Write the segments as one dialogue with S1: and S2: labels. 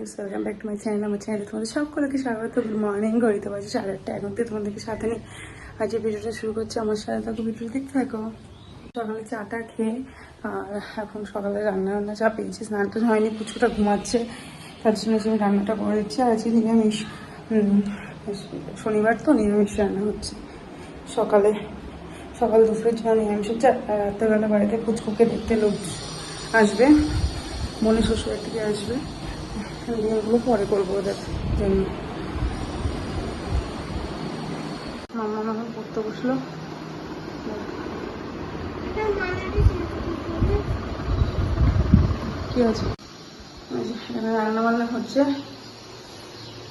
S1: Friends welcome back to my channel আমার চ্যানেলে তোমাদের সকলকে স্বাগত। গুড মর্নিং ঘড়িতে বাজে সাড়ে আটটা। এখন থেকে তোমাদেরকে সাথে নিয়ে আজকে ভিডিওটা শুরু করছি আমার সাথে থাকো ভিডিও দেখতে থাকো। সকালে চাটা খেয়ে, আর এখন সকালে রান্না রান্না চা পেয়েছি, স্নান তো হয়নি পুচুটা ঘুমাচ্ছে, তার জন্য আমি রান্নাটা করে দিচ্ছি। আর আজকে নিরামিষ শনিবার তো, নিরামিষ রান্না হচ্ছে। সকালে, সকাল দুপুরের জন্য নিরামিষ হচ্ছে, আর রাত্রেবেলা বাড়িতে পুচকুকে দেখতে লোক আসবে, মনে শ্বশুরের থেকে আসবে। এগুলো পরে করব ওদের জন্য। মামা মামা পড়তে বসল। কি আছে এখানে রান্না বান্না হচ্ছে।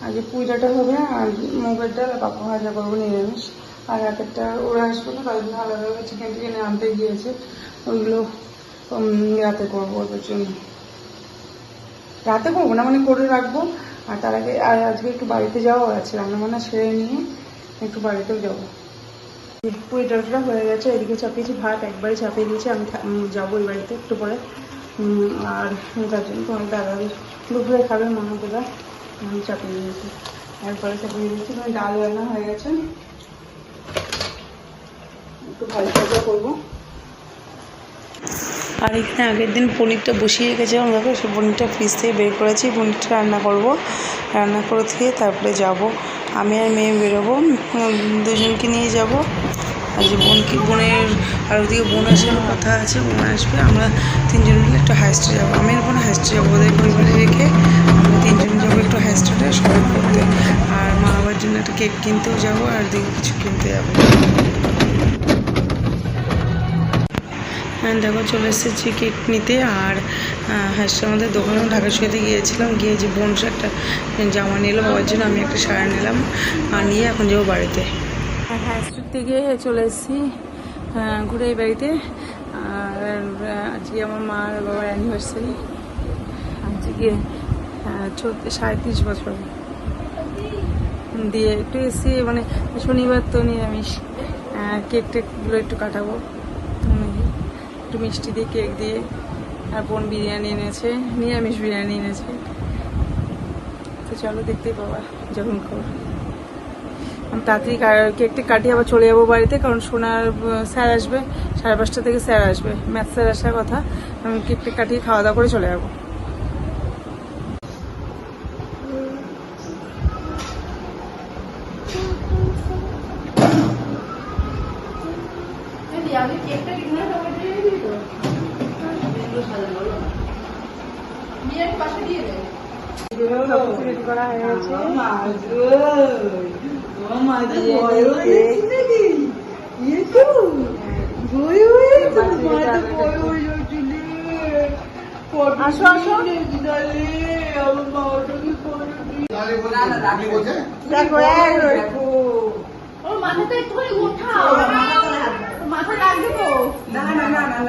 S1: আজকে পুজোটা হবে আর মুগের ডাল পাপা ভাজা করব নিরামিষ। আর রাতেরটা ওরা আসবে না জন্য আলাদাভাবে চিকেন টিকেন আনতে গিয়েছে। ওইগুলো রাতে করব ওদের জন্য। রাতে করব না মানে করে রাখব। আর তার আগে, আর আজকে একটু বাড়িতে যাওয়া আছে, রান্নাবান্না সেরে নিয়ে একটু বাড়িতেও যাব। পুরি ডালটা হয়ে গেছে, এদিকে চাপিয়েছি ভাত, একবারে চাপিয়ে দিয়েছি, আমি যাব ওই বাড়িতে একটু পরে। আর তার জন্য তোমার দাদা দুপুরে খাবে মনে দাদা, আমি চাপিয়ে দিয়েছি। একবারে চাপিয়ে দিয়েছি মানে ডাল রান্না হয়ে গেছে। একটু ভাজা করব। আর এখানে আগের দিন পনিরটা বসিয়ে গেছিলাম দেখো সে পনিরটা ফ্রিজ থেকে বের করেছি, পনিরটা রান্না করব। রান্না করে দিয়ে তারপরে যাব। আমি আর মেয়ে বেরোবো দুজনকে নিয়ে যাব। আর যে বোনকে, বোনের, আর ওদিকে বোন আসার কথা আছে, বোন আসবে, আমরা তিনজন মিলে একটু হাইস্টে যাব। আমি বোন হাইস্টে যাব, ওদের পরিবারে রেখে আমরা তিনজন যাব একটু হাইস্টেটে শপিং করতে। আর মা বাবার জন্য একটা কেক কিনতেও যাব, আর দিকে কিছু কিনতে যাব। দেখো চলে এসেছি কেক নিতে আর হাসছে আমাদের দোকানে ঢাকা শুয়েতে গিয়েছিলাম গিয়ে যে বোন একটা জামা নিলো বাবার জন্য আমি একটা শাড়ি নিলাম আর নিয়ে এখন যাব বাড়িতে। আর হ্যাঁ থেকে চলে এসেছি আহ, ঘুরে এই বাড়িতে। আর আজকে আমার মা আর বাবার অ্যানিভার্সারি আজকে চোদ্দ সাঁত্রিশ বছর। দিয়ে একটু এসে মানে শনিবার তো নিরামিষ কেক টেকগুলো একটু কাটাবো। একটু মিষ্টি দিয়ে কেক দিয়ে আর বোন বিরিয়ানি এনেছে, নিরামিষ বিরিয়ানি এনেছে। তো চলো দেখতেই পাবা যখন খাব। আমি তাড়াতাড়ি কেকটা কাটিয়ে আবার চলে যাব বাড়িতে, কারণ সোনার স্যার আসবে, সাড়ে পাঁচটা থেকে স্যার আসবে, ম্যাথ স্যার আসার কথা। আমি কেকটা কাটিয়ে খাওয়া দাওয়া করে চলে যাব। গেছে আসো আসো দেখো দেখো
S2: মাথাটা একটুখানি উঠাও মাথা লাগবে তো মাথায় লাগবে দেখি সবাই দেখাও আরে দাদা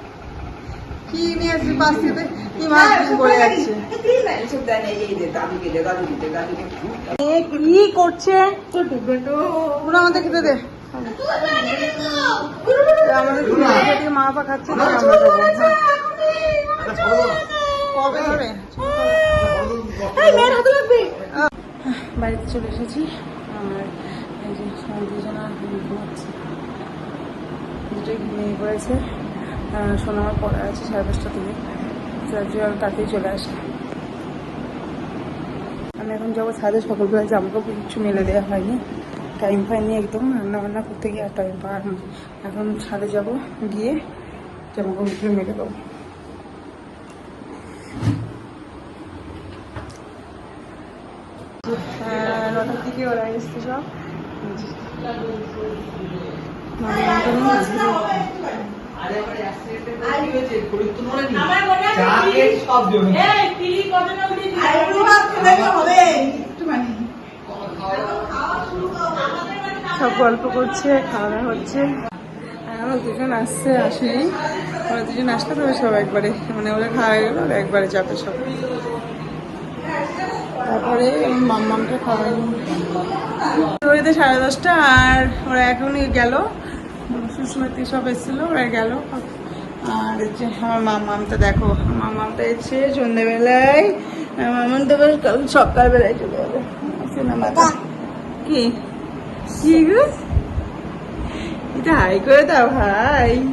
S1: কি নিয়ে আসবি পাশ? থেকে কি মাছ পড়ে যাচ্ছে? এ কি করছে? ওরা আমাদের খেতে দে। আমাদের মা পা খাচ্ছে আমরা হ্যাঁ। কবে বাড়িতে চলে এসেছি। আর এই যে ঘুমাচ্ছে। দুটোই ঘুমিয়ে পড়েছে। আমার পড়া আছে সাড়ে পাঁচটা থেকে। তাতেই চলে আসে। আমি এখন যাব ছাদে, সকালবেলা জামা কাপড় কিছু মেলে দেওয়া হয়নি। টাইম পাইনি একদম রান্না বান্না করতে গিয়ে আর টাইম পাওয়ার না এখন ছাদে যাব, গিয়ে জামা কাপড়গুলো মেলে দেবো। দিকে ওরা এসছে সব।
S3: সব
S1: গল্প করছে খাওয়া দাওয়া হচ্ছে আমার দুজন আসছে আসেনি। ওরা দুজন আসতে পারে সব একবারে। মানে ওরা খাওয়া গেল একবারে যাবে সব। তারপরে মাম্মামটা খাওয়া ওইতে সাড়ে দশটা আর ওরা এখনই গেল। সুস্মৃতি সব এসেছিল ওরা গেল। আর যে আমার মামামটা, দেখো, মামামটা এসছে সন্ধ্যেবেলায় মামাম তো কাল সকালবেলায় চলে যাবে। সিনেমাটা। কি? কি গো? এটা হাই করে দাও, হাই।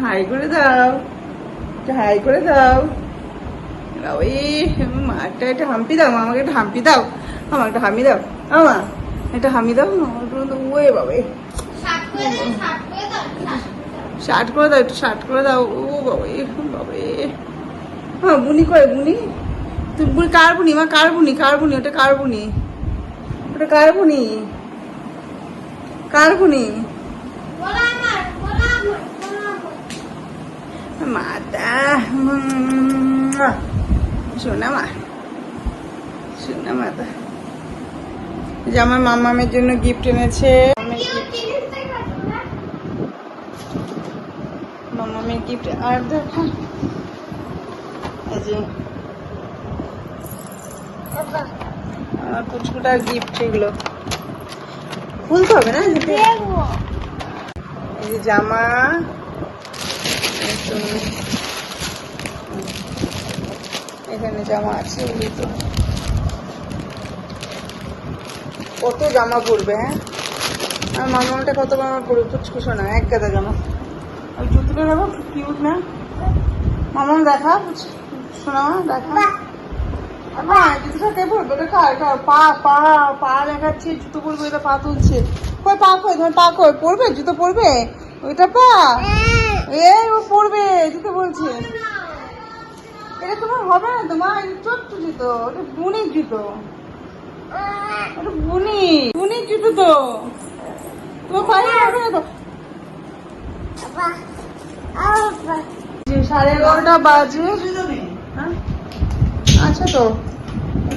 S1: হাই করে দাও। হাই করে দাও। ওই মাটা একটা হাম্পি দাও আমাকে একটা হাম্পি দাও। আমার একটা হামি দাও। আমা একটা হামি দাও। আমার তো, ওয়ে বাবা
S2: শার্ট করে দাও
S1: একটু শার্ট করে দাও। ও বাবা হ্যাঁ বুনি করে বুনি? তুই বুনি কার বুনি? মা কার বুনি? কার বুনি? ওটা কার বুনি? ওটা কার বুনি? কার বুনি? মাতা শোনা মা মাতা। যে আমার মামামের জন্য গিফট এনেছে। মামামের গিফট আর দেখো এই যে আমার পুচকুটার গিফট এগুলো। খুলতে হবে না? এই যে জামা এখানে জামা আছে এই তো। কত জামা পরবে হ্যাঁ? আর মামাটা কত জামা পরবে? পুচকুসো না এক গাদা জামা। জুতোটা দেখো কিউট না। মামাম দেখা শোনা দেখা। জুতোটা কে পরবে ওটা কার? কার? পা পা পা দেখাচ্ছে জুতো পরবে এটা পা তুলছে। কই পা কই? তোমার পা কই? পরবে জুতো পরবে? ওইটা পা? এ ও পরবে জুতো বলছে। এটা তোমার হবে না তোমার ছোট্ট জুতো ওটা বুনির জুতো। ওটা বুনি বুনির জুতো তো। তোমার পায়ে হবে না তো? সাড়ে এগারোটা বাজে? আচ্ছা তো।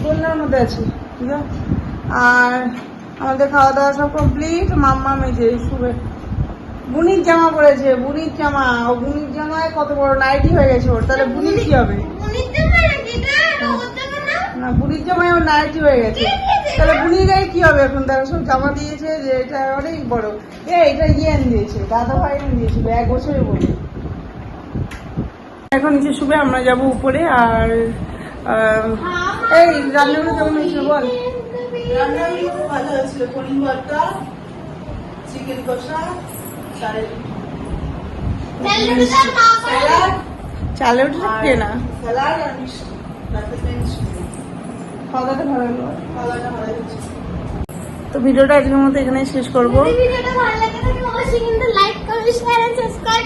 S1: বললার মধ্যে আছি, ঠিক আছে? আর আমাদের খাওয়া দাওয়া সব কমপ্লিট মাম্মা মেজে শুবে বুনির জামা পড়েছে বুনির জামা। ও বুনির জামায় কত বড় নাইটি হয়ে গেছে ওর। তাহলে বুনির কি হবে?
S2: না
S1: বুনির জামায় ওর নাইটি হয়ে গেছে। তাহলে বুনির গায়ে কি হবে এখন? তারা সব জামা দিয়েছে যে এটা অনেক বড়। এ এটা ইয়েন দিয়েছে দাদা ভাই দিয়েছিল এক বছরে বলে এখন নিচে শুবে আমরা যাব উপরে আর এই রান্নাগুলো কেমন হয়েছিল বল? রান্নাগুলো ভালো হয়েছিল। পনির ভর্তা চিকেন কষা
S2: তাহলে দিদা মা
S1: স্যালাড চালে উঠে না। স্যালাড আর মিষ্টি। তো ভিডিওটা আজকের মতো এখানে শেষ করব।
S2: ভিডিওটা ভালো লাগে লাইক করবে শেয়ার সাবস্ক্রাইব